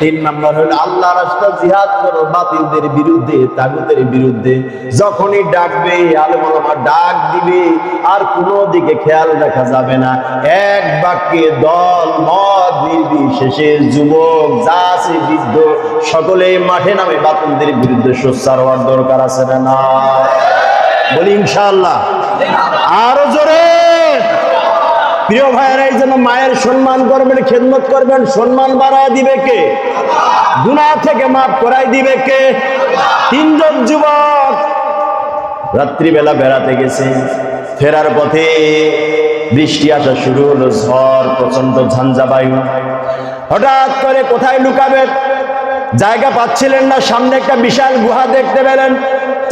তিন নম্বর হলো, আল্লাহ রাস্তা জিহাদ করো বাতিলদের বিরুদ্ধে, তাগুতের বিরুদ্ধে। যখনই ডাকবে আলমা ডাক দিবে, আর কোনো দিকে খেয়াল রাখা যাবে না। এক বাক্যে দল, মত, নির্বিশেষে যুবক, যা আছে বৃদ্ধ, সকলে মাঠে নামে বাতিলদের বিরুদ্ধে সোচ্চার হওয়ার দরকার আছে না বলি ইনশাআল্লাহ। আরও জোরে! প্রিয় ভাইয়েরা, এই জন্য মায়ের সম্মান করবেন, খেদমত করবেন, সম্মান বাড়ায় দিবে কে? গুনাহ থেকে মাফ করাই দিবে কে? তিনজন যুবক রাত্রিবেলা বেড়াতে গেছে। ফেরার পথে বৃষ্টি আসা শুরু হলো, ঝড় প্রচণ্ড ঝঞ্ঝা বায়ু হঠাৎ করে কোথায় লুকাবে? জায়গা পাচ্ছিলেন না, সামনে একটা বিশাল গুহা দেখতে পেলেন।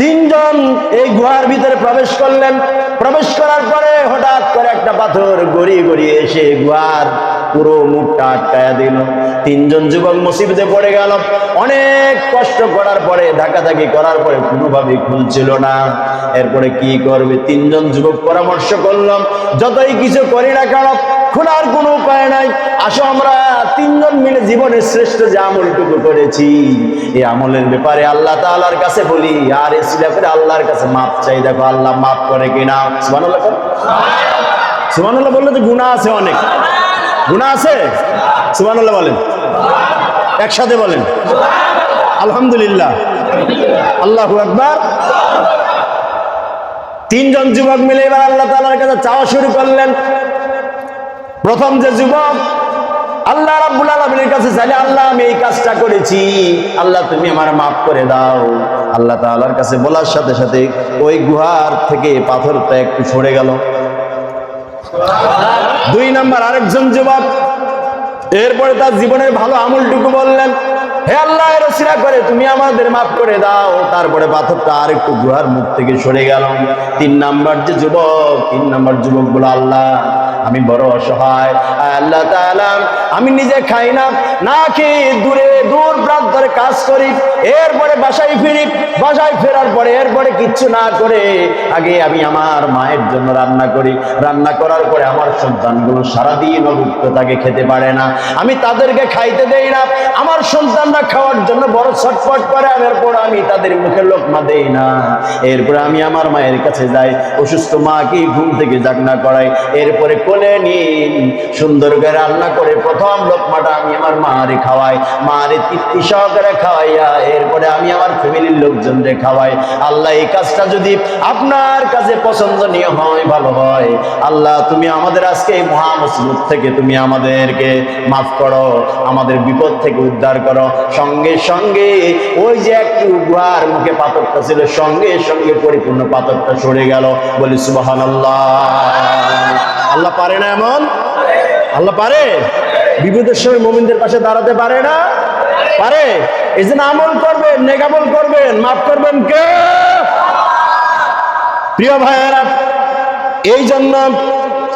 তিনজন এই গুহার ভিতরে প্রবেশ করলেন। প্রবেশ করার পরে হঠাৎ করে একটা পাথর গড়িয়ে গড়িয়ে এসে গুহার পুরো মুখটা আটকায়া দিল। তিনজন যুবক মুসিবতে পড়ে গেল। অনেক কষ্ট করার পরে ধাক্কাধাকি করার পরে কোনোভাবেই খুলছিল না। এরপরে কি করবে? তিনজন যুবক পরামর্শ করলাম, যতই কিছু করি না কেন, খোলার কোনো উপায় নাই। আসো আমরা তিনজন মিলে জীবনের শ্রেষ্ঠ যে আমলটুকু করেছি। এই আমলের ব্যাপারে আল্লাহ তাআলার কাছে বলি, আর এসিলা করে আল্লাহর কাছে মাপ চাই। দেখো, আল্লাহ মাপ করে কিনা? কর সুবহানাল্লাহ বললে তো গুনাহ আছে অনেক। গুনাহ আছে? সুবহানাল্লাহ বলেন। একসাথে বলেন। আলহামদুলিল্লাহ। আল্লাহু আকবার। তিনজন যুবক মিলে এবার আল্লাহ তাআলার কাছে চাওয়া শুরু করলেন। প্রথম যে যুবক, আল্লাহ রাব্বুল আলামিনের কাছে চাইলে, আল্লাহ, আমি এই কাজটা করেছি। আল্লাহ, তুমি আমার মাফ করে দাও। আল্লাহ তাআলার কাছে বলার সাথে সাথে ওই গুহার থেকে পাথরটা একটু সরে গেল। দুই নাম্বার, আরেকজন যুবক, এরপরে তার জীবনের ভালো আমলটুকু বললেন, হে আল্লাহ রসিরা করে, তুমি আমাদের মাফ করে দাও। তারপরে পাথরটা আর একটু গুহার মুখ থেকে সরে গেল। তিন নাম্বার যে যুবক, তিন নাম্বার যুবক বলে আল্লাহ আমি বড় অসহায়। আল্লাহ তাআলা, আমি নিজে খাই না না খেয়ে দূরে দূর প্রান্তরে কাজ করি, এরপরে বাসায় ফিরি, বাসায় ফেরার পরে এরপরে কিচ্ছু না করে, আগে আমি আমার মায়ের জন্য রান্না করি। রান্না করার পরে আমার সন্তানগুলো সারাদিন অভুক্ত তাকে খেতে পারে না। আমি তাদেরকে খাইতে দেই না, আমার সন্তানরা খাওয়ার জন্য বড় ছটফট করে, এরপর আমি তাদের মুখে লোকমা দেই না। এরপরে আমি আমার মায়ের কাছে যাই, অসুস্থ মাকে ঘুম থেকে জাগনা করাই এরপরে কোলে নিন। সুন্দর করে রান্না করে প্রথম লোকমাটা আমি আমার মারে খাওয়াই, মারে তৃপ্তি সহকারে খাওয়াইয়া, এরপরে আমি আমার ফ্যামিলির লোকজনদের খাওয়াই। আল্লাহ এই কাজটা যদি আপনার কাছে পছন্দনীয় হয়, ভালো হয়, আল্লাহ তুমি আমাদের আজকে এই মহা থেকে তুমি আমাদেরকে মাফ করো, আমাদের বিপদ থেকে উদ্ধার করো। সঙ্গে সঙ্গে ওই যে একটু গুহার মুখে পাথরটা ছিল, সঙ্গে সঙ্গে পরিপূর্ণ পাথরটা সরে গেল। বলি সুবাহান আল্লাহ পারে না এমন? আল্লাহ পারে? বিপদের সময় মোমিনদের পাশে দাঁড়াতে পারে না? পারে? এই জন্য আমল করবেন নেগামল করবেন, মাফ করবেন কে? প্রিয় ভাইয়েরা, এই জন্য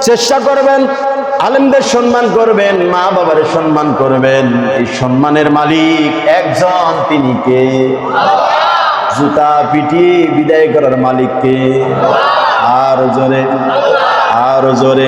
চেষ্টা করবেন, আলেমদের সম্মান করবেন, মা বাবার সম্মান করবেন। এই সম্মানের মালিক একজন, তিনি কে? জুতা পিটিয়ে বিদায় করার মালিককে আর জোরে। আর জোরে।